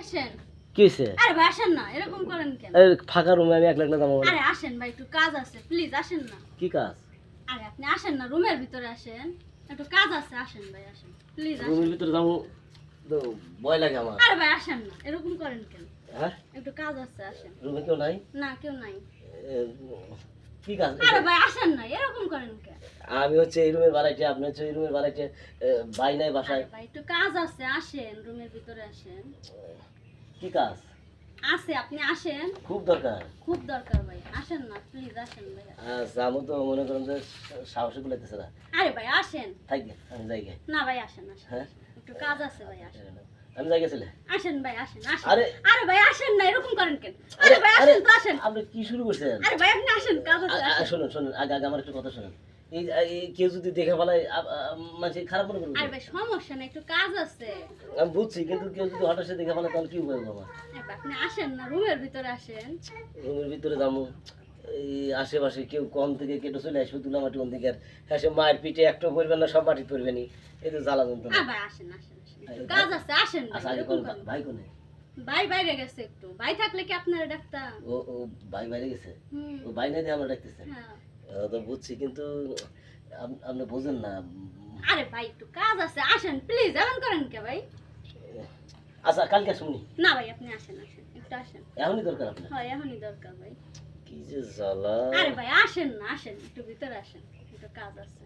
আসেন। কি আরে ভাই আসেন না এরকম করেন কেন? এই ফাঁকা রুমে আমি একলা একলা যাব আরে আসেন ভাই একটু কাজ আছে প্লিজ আসেন না। কি কাজ? আরে আপনি আসেন না রুমের ভিতরে আসেন। একটু কাজ আছে আসেন ভাই আসেন। প্লিজ আসেন। রুমের ভিতরে যাব ভয় লাগে আমার। আরে ভাই আসেন না এরকম করেন কেন? হ্যাঁ? একটু কাজ আছে আসেন। রুমে কেউ নাই? না কেউ নাই। কি কাজ আরে ভাই আসেন না এরকম করেন কেন আমি হচ্ছে এই রুমের বাড়াইতে আপনি হচ্ছে এই রুমের বাড়াইতে বাই নাই বাসায়। ভাই একটু কাজ আছে আসেন রুমের ভিতরে আসেন। কি কাজ? আছে আপনি আসেন। খুব দরকার। খুব দরকার ভাই আসেন না প্লিজ আসেন ভাই আচ্ছা আমি তো মনে করেন যে সাহসে গুলাইতেছে না। আরে ভাই আসেন। থাকি আমি যাই না ভাই আসেন আসেন হ্যাঁ? একটু কাজ আছে ভাই আসেন। আমি যাই গেছিলে? আসেন ভাই আসেন আসেন। আরে আরে ভাই আসেন না এরকম করেন কেন? আরে ভাই আসেন তো আসেন। আপনি কি শুরু করছেন? আরে ভাই আপনি আসেন কাজ আছে। শুনুন শুনুন আগে আগে আমার একটু কথা শুনুন। এই কেউ যদি দেখে মানে খারাপ মনে করবে আরে ভাই সমস্যা না একটু কাজ আছে। আমি বুঝছি কিন্তু কেউ যদি হঠাৎ দেখে তাহলে কি হবে বাবা আপনি আসেন না রুমের ভিতরে আসেন। রুমের ভিতরে যাব। আশেপাশে কেউ কম থেকে কেটে চলে আসবে তুলা মাটি কোন দিকে? হ্যাঁ সে মায়ের পিঠে একটা পড়বে না সব মাটি পড়বে নি। এই তো জ্বালা যন্ত্রণা। আরে ভাই আচ্ছা কোন। ভাই কোনে? ভাই বাইরে গেছে একটু। ভাই থাকলে কি আপনারা ডাক্তার ও ও ভাই বাইরে গেছে? ও ভাই নাই আমরা ডাকতেছে? হ্যাঁ। তো বুঝছি কিন্তু আপনি বোঝেন না। আরে ভাই একটু কাজ আছে আসেন প্লিজ এমন করেন কে ভাই? আচ্ছা কালকে শুনি না ভাই আপনি আসেন আসেন একটু আসেন। এখনই দরকার আপনার? হয় এখনই দরকার ভাই। কি যে জ্বালা। আরে ভাই আসেন না আসেন একটু ভিতরে আসেন একটু কাজ আছে।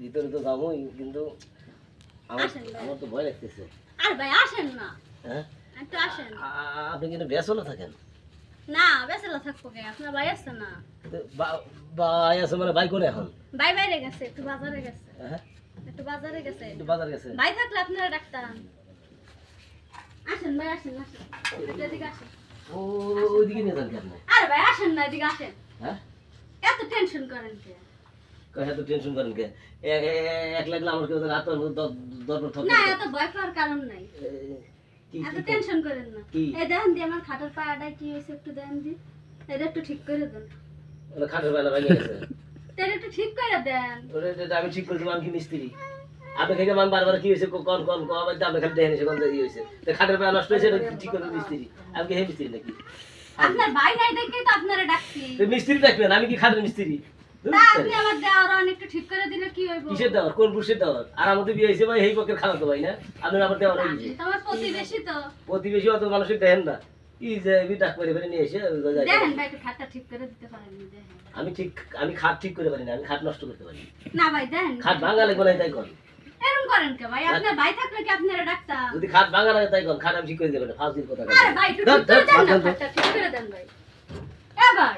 ভিতরে তো যাবোই কিন্তু আমার আমার তো ভয় লাগতেছে। আরে ভাই আসেন না। হ্যাঁ? একটু আসেন। আপনি কিন্তু বেসলে থাকেন। না বেসেলা থাকব কে? আপনার ভাই আছে না? ভাই আছে মানে ভাই করে এখন? ভাই বাইরে গেছে একটু বাজারে গেছে। হ্যাঁ একটু বাজারে গেছে। একটু বাজার গেছে। ভাই থাকলে আপনারা ডাক্তার আসেন ভাই আসেন আসেন। এদিকে আসেন। ও ওইদিকে নিয়ে যান কেন? আরে ভাই আসেন না এদিকে আসেন। হ্যাঁ? এত টেনশন করেন কে? এত টেনশন করেন কে? এক- এক- এক লাগলে আমার কেউ রাত দরবার থক না এত ভয় পাওয়ার কারণ নাই। এত টেনশন করেন না। এই দেখেন দি আমার খাটের পায়াটা কি হয়েছে একটু দেখেন দি। এটা একটু ঠিক করে দেন। ওটা খাটের বেলা ভেঙে গেছে। এটা একটু ঠিক করে দেন। আমি ঠিক করে দেবো আমি কি মিস্ত্রি? আপনি খেয়ে আমি বারবার কি হয়েছে? কন কন কন আপনি খালি দেখেন কোন জায়গায় হয়েছে। তো খাটের বেলা নষ্ট হয়েছে ঠিক করে মিস্ত্রি? আমি কি হে মিস্ত্রি নাকি? আপনার ভাই নাই দেখেই তো আপনারা ডাকছি। মিস্ত্রি দেখবেন আমি কি খাটের মিস্ত্রি? আপনি আমার দেওয়ার একটু ঠিক করে দিলে কি হইব? কিসের দেওয়ার? কোন পুরুষের দেওয়ার? আর আমাদের বিয়ে হয়েছে ভাই এই পক্ষের খাওয়া তো ভাই না? আপনার আমার দেওয়ার তোমার প্রতিবেশী তো। প্রতিবেশী অত মানুষের দেখেন না। আমি ঠিক আমি ঠিক আমি খাট ঠিক করে পারি না আমি খাট নষ্ট করতে পারি না। ভাই দেখেন। খাট ভাঙা লাগবে না তাই কর। করেন ভাই? হ্যাঁ। আপনার ভাই থাকলে কি আপনারা ডাক্তার? যদি খাট ভাঙা লাগে তাই কোন খাট আমি ঠিক করে দেব না ফাজিল কথা ভাই দেন ভাই। এ ভাই